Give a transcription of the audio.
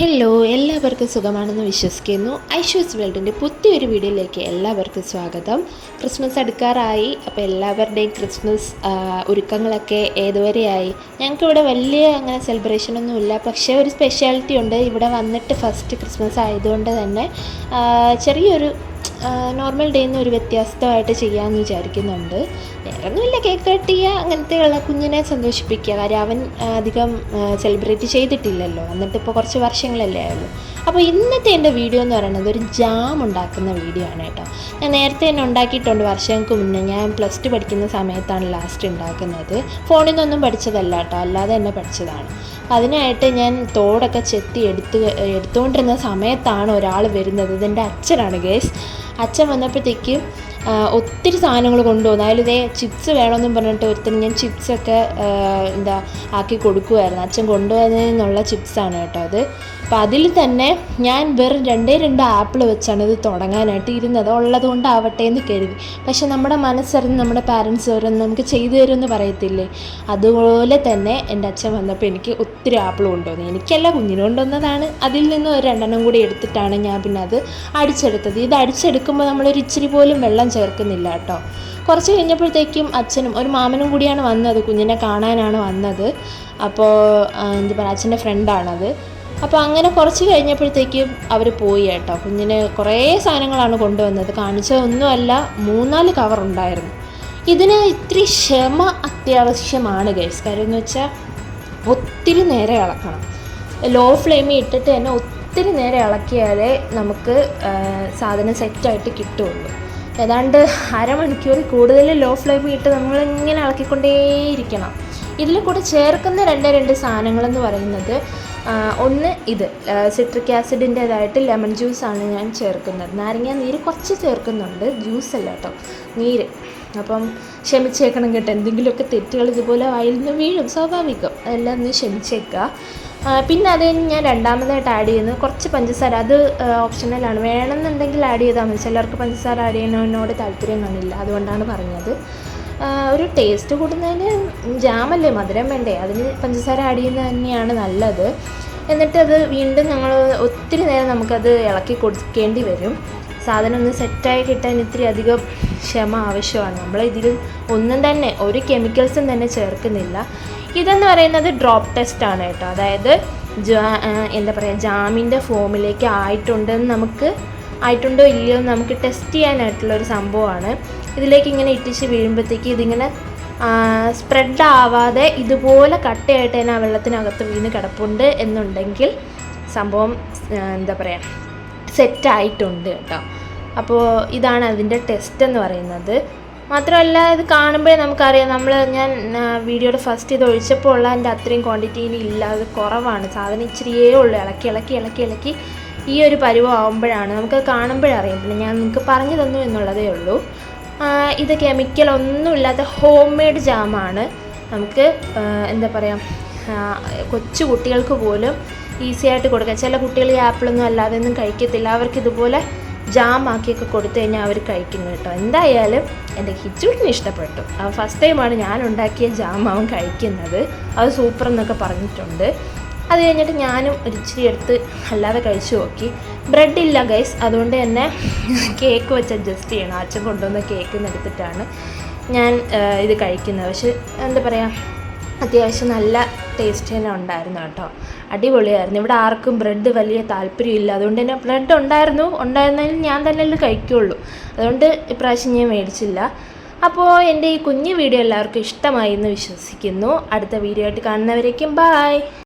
Hello എല്ലാവർക്കും സുഖമാണെന്ന് വിശ്വസിക്കുന്നു. ഐശ്വസ് വേൾഡിന്റെ പുതിയൊരു വീഡിയോയിലേക്ക് എല്ലാവർക്കും സ്വാഗതം. ക്രിസ്മസ് അടുക്കാറായി. അപ്പോൾ എല്ലാവരുടെയും ക്രിസ്മസ് ഒരുക്കങ്ങളൊക്കെ ഏതുവരെയായി? ഞങ്ങൾക്ക് ഇവിടെ വലിയ അങ്ങനെ സെലിബ്രേഷൻ ഒന്നുമില്ല പക്ഷേ ഒരു സ്പെഷ്യാലിറ്റി ഉണ്ട്. ഇവിടെ വന്നിട്ട് ഫസ്റ്റ് ക്രിസ്മസ് ആയതുകൊണ്ട് തന്നെ ചെറിയൊരു നോർമൽ ഡേ നിന്ന് ഒരു വ്യത്യസ്തമായിട്ട് ചെയ്യാമെന്ന് വിചാരിക്കുന്നുണ്ട്. വേറൊന്നുമില്ല കേക്ക് കട്ട് ചെയ്യുക അങ്ങനത്തെയുള്ള കുഞ്ഞിനെ സന്തോഷിപ്പിക്കുക. കാര്യം അവൻ അധികം സെലിബ്രേറ്റ് ചെയ്തിട്ടില്ലല്ലോ. എന്നിട്ട് ഇപ്പോൾ കുറച്ച് വർഷങ്ങളല്ലേ ആയുള്ളൂ. അപ്പോൾ ഇന്നത്തെ എന്റെ വീഡിയോ എന്ന് പറയുന്നത് ഒരു ജാം ഉണ്ടാക്കുന്ന വീഡിയോ ആണ് കേട്ടോ. ഞാൻ നേരത്തെ തന്നെ ഉണ്ടാക്കിയിട്ടുണ്ട്. വർഷങ്ങൾക്ക് മുന്നേ ഞാൻ പ്ലസ് ടു പഠിക്കുന്ന സമയത്താണ് ലാസ്റ്റ് ഉണ്ടാക്കുന്നത്. ഫോണിൽ നിന്നൊന്നും പഠിച്ചതല്ല കേട്ടോ. അല്ലാതെ തന്നെ പഠിച്ചതാണ്. അതിനായിട്ട് ഞാൻ തോടൊക്കെ ചെത്തി എടുത്ത് എടുത്തുകൊണ്ടിരുന്ന സമയത്താണ് ഒരാൾ വരുന്നത്. ഇതെന്റെ അച്ഛനാണ് ഗേസ് അച്ഛൻ വന്നപ്പോഴത്തേക്കും ഒത്തിരി സാധനങ്ങൾ കൊണ്ടുവന്നു. അതിൽ ഇതേ ചിപ്സ് വേണമെന്നും പറഞ്ഞിട്ട് ഒരുത്തന് ഞാൻ ചിപ്സൊക്കെ എന്താ ആക്കി കൊടുക്കുമായിരുന്നു അച്ഛൻ കൊണ്ടുവന്നതിൽ നിന്നുള്ള ചിപ്സാണ് കേട്ടോ അത്. അപ്പം അതിൽ തന്നെ ഞാൻ വെറും രണ്ടേ രണ്ട് ആപ്പിൾ വെച്ചാണ് ഇത് തുടങ്ങാനായിട്ട് ഇരുന്നത്. ഉള്ളത് കൊണ്ടാവട്ടെ എന്ന് കരുതി. പക്ഷെ നമ്മുടെ മനസ്സറിഞ്ഞ് നമ്മുടെ പാരൻസ് ഓരോന്ന് നമുക്ക് ചെയ്തു തരുമെന്ന് പറയത്തില്ലേ? അതുപോലെ തന്നെ എന്റെ അച്ഛൻ വന്നപ്പോൾ എനിക്ക് ഒത്തിരി ആപ്പിൾ കൊണ്ടുവന്നു. എനിക്കല്ല കുഞ്ഞിന് കൊണ്ടുവന്നതാണ്. അതിൽ നിന്ന് ഒരു രണ്ടെണ്ണം കൂടി എടുത്തിട്ടാണ് ഞാൻ പിന്നെ അത് അടിച്ചെടുത്തത്. ഇത് അടിച്ചെടുക്കുമ്പോൾ നമ്മളൊരു ഇച്ചിരി പോലും വെള്ളം ചേർക്കുന്നില്ല കേട്ടോ. കുറച്ച് കഴിഞ്ഞപ്പോഴത്തേക്കും അച്ഛനും ഒരു മാമനും കൂടിയാണ് വന്നത് കുഞ്ഞിനെ കാണാനാണ് വന്നത്. അപ്പോൾ എന്താ പറയുക അച്ഛന്റെ ഫ്രണ്ടാണത്. അപ്പോൾ അങ്ങനെ കുറച്ച് കഴിഞ്ഞപ്പോഴത്തേക്കും അവർ പോയി കേട്ടോ. കുഞ്ഞിന് കുറേ സാധനങ്ങളാണ് കൊണ്ടുവന്നത്. കാണിച്ചതൊന്നുമല്ല മൂന്നാൽ കവർ ഉണ്ടായിരുന്നു. ഇതിന് ഇത്തിരി ക്ഷമ അത്യാവശ്യമാണ് ഗൈസ് കാര്യം എന്ന് വെച്ചാൽ ഒത്തിരി നേരെ ഇളക്കണം ലോ ഫ്ലെയിമിൽ ഇട്ടിട്ട് തന്നെ ഒത്തിരി നേരം ഇളക്കിയാലേ നമുക്ക് സാധനം സെറ്റായിട്ട് കിട്ടുള്ളൂ. ഏതാണ്ട് അരമണിക്കൂർ കൂടുതൽ ലോ ഫ്ലെയിം ഇട്ട് നമ്മളിങ്ങനെ ഇളക്കിക്കൊണ്ടേയിരിക്കണം. ഇതിൽ കൂടെ ചേർക്കുന്ന രണ്ട് രണ്ട് സാധനങ്ങളെന്ന് പറയുന്നത് ഒന്ന് ഇത് സിട്രിക് ആസിഡിന്റേതായിട്ട് ലെമൺ ജ്യൂസാണ് ഞാൻ ചേർക്കുന്നത്. നാരങ്ങ നീര് കുറച്ച് ചേർക്കുന്നുണ്ട് ജ്യൂസ് അല്ല കേട്ടോ നീര്. അപ്പം ക്ഷമിച്ചേക്കണം കേട്ടോ എന്തെങ്കിലുമൊക്കെ തെറ്റുകൾ ഇതുപോലെ വായിൽ നിന്ന് വീഴും സ്വാഭാവികം. അതെല്ലാം ഒന്ന് ക്ഷമിച്ചേക്കുക. പിന്നെ അത് ഞാൻ രണ്ടാമതായിട്ട് ആഡ് ചെയ്യുന്നത് കുറച്ച് പഞ്ചസാര. അത് ഓപ്ഷണലാണ് വേണമെന്നുണ്ടെങ്കിൽ ആഡ് ചെയ്താൽ മതി. ചിലർക്ക് പഞ്ചസാര ആഡ് ചെയ്യുന്നതിനോട് താല്പര്യം കാണില്ല. അതുകൊണ്ടാണ് പറഞ്ഞത്. ഒരു ടേസ്റ്റ് കൂടുന്നതിന് ജാമല്ലേ മധുരം വേണ്ടേ? അതിന് പഞ്ചസാര ആഡ് ചെയ്യുന്നത് തന്നെയാണ് നല്ലത്. എന്നിട്ട് അത് വീണ്ടും ഞങ്ങൾ ഒത്തിരി നേരം നമുക്കത് ഇളക്കി കൊടുക്കേണ്ടി വരും. സാധനം ഒന്ന് സെറ്റായി കിട്ടാൻ ഇത്തിരി അധികം ക്ഷമ ആവശ്യമാണ്. നമ്മൾ ഒന്നും തന്നെ ഒരു കെമിക്കൽസും തന്നെ ചേർക്കുന്നില്ല. ഇതെന്ന് പറയുന്നത് ഡ്രോപ്പ് ടെസ്റ്റ് ആണ് കേട്ടോ. അതായത് എന്താ പറയുക ജാമിന്റെ ഫോമിലേക്ക് ആയിട്ടുണ്ടെന്ന് നമുക്ക് ആയിട്ടുണ്ടോ ഇല്ലയോ നമുക്ക് ടെസ്റ്റ് ചെയ്യാനായിട്ടുള്ള ഒരു സംഭവമാണ്. ഇതിലേക്ക് ഇങ്ങനെ ഇട്ടിച്ച് വീഴുമ്പോഴത്തേക്ക് ഇതിങ്ങനെ സ്പ്രെഡ് ആവാതെ ഇതുപോലെ കട്ടയായിട്ട് തന്നെ ആ വെള്ളത്തിനകത്ത് വീണ് കിടപ്പുണ്ട് എന്നുണ്ടെങ്കിൽ സംഭവം എന്താ പറയുക സെറ്റായിട്ടുണ്ട് കേട്ടോ. അപ്പോൾ ഇതാണ് അതിന്റെ ടെസ്റ്റ് എന്ന് പറയുന്നത്. മാത്രമല്ല ഇത് കാണുമ്പോഴേ നമുക്കറിയാം. നമ്മൾ ഞാൻ വീഡിയോയുടെ ഫസ്റ്റ് ഇത് ഒഴിച്ചപ്പോൾ ഉള്ള എന്റെ അത്രയും ക്വാണ്ടിറ്റി ഇനി ഇല്ല. അത് കുറവാണ്. സാധനം ഇച്ചിരിയേ ഉള്ളൂ. ഇളക്കി ഇളക്കി ഇളക്കി ഇളക്കി ഈ ഒരു പരുവം ആകുമ്പോഴാണ് നമുക്ക് കാണുമ്പോഴറിയാം പിന്നെ ഞാൻ നിങ്ങൾക്ക് പറഞ്ഞു തന്നു എന്നുള്ളതേ ഉള്ളൂ. ഇത് കെമിക്കൽ ഒന്നുമില്ലാത്ത ഹോം മെയ്ഡ് ജാമാണ് നമുക്ക് എന്താ പറയുക കൊച്ചു കുട്ടികൾക്ക് പോലും ഈസി ആയിട്ട് കൊടുക്കാം. ചില കുട്ടികൾ ഈ ആപ്പിളൊന്നും അല്ലാതെ ഒന്നും കഴിക്കത്തില്ല. അവർക്ക് ഇതുപോലെ ജാം ആക്കിയൊക്കെ കൊടുത്തു കഴിഞ്ഞാൽ അവർ കഴിക്കുന്നു കേട്ടോ. എന്തായാലും എന്റെ ഹിച്ചുവിന് ഇഷ്ടപ്പെട്ടു. ഫസ്റ്റ് ടൈമാണ് ഞാൻ ഉണ്ടാക്കിയ ജാം അവൻ കഴിക്കുന്നത്. അത് സൂപ്പർ എന്നൊക്കെ പറഞ്ഞിട്ടുണ്ട്. അത് കഴിഞ്ഞിട്ട് ഞാനും ഒരു ഇച്ചിരി എടുത്ത് അല്ലാതെ കഴിച്ചു നോക്കി. ബ്രെഡ് ഇല്ല ഗൈസ് അതുകൊണ്ട് തന്നെ കേക്ക് വെച്ച് അഡ്ജസ്റ്റ് ചെയ്യണം. അച്ഛൻ കൊണ്ടുവന്ന കേക്ക് എടുത്തിട്ടാണ് ഞാൻ ഇത് കഴിക്കുന്നത്. പക്ഷെ എന്താ പറയുക അത്യാവശ്യം നല്ല ടേസ്റ്റ് തന്നെ ഉണ്ടായിരുന്നു കേട്ടോ. അടിപൊളിയായിരുന്നു. ഇവിടെ ആർക്കും ബ്രെഡ് വലിയ താല്പര്യമില്ല അതുകൊണ്ട് തന്നെ ബ്രെഡ് ഉണ്ടായിരുന്നു. ഉണ്ടായിരുന്നതിൽ ഞാൻ തന്നെ കഴിക്കുള്ളൂ. അതുകൊണ്ട് ഇപ്രാവശ്യം ഞാൻ മേടിച്ചില്ല. അപ്പോൾ എന്റെ ഈ കുഞ്ഞു വീഡിയോ എല്ലാവർക്കും ഇഷ്ടമായി എന്ന് വിശ്വസിക്കുന്നു. അടുത്ത വീഡിയോ ആയിട്ട് കാണുന്നവരേക്കും ബായ്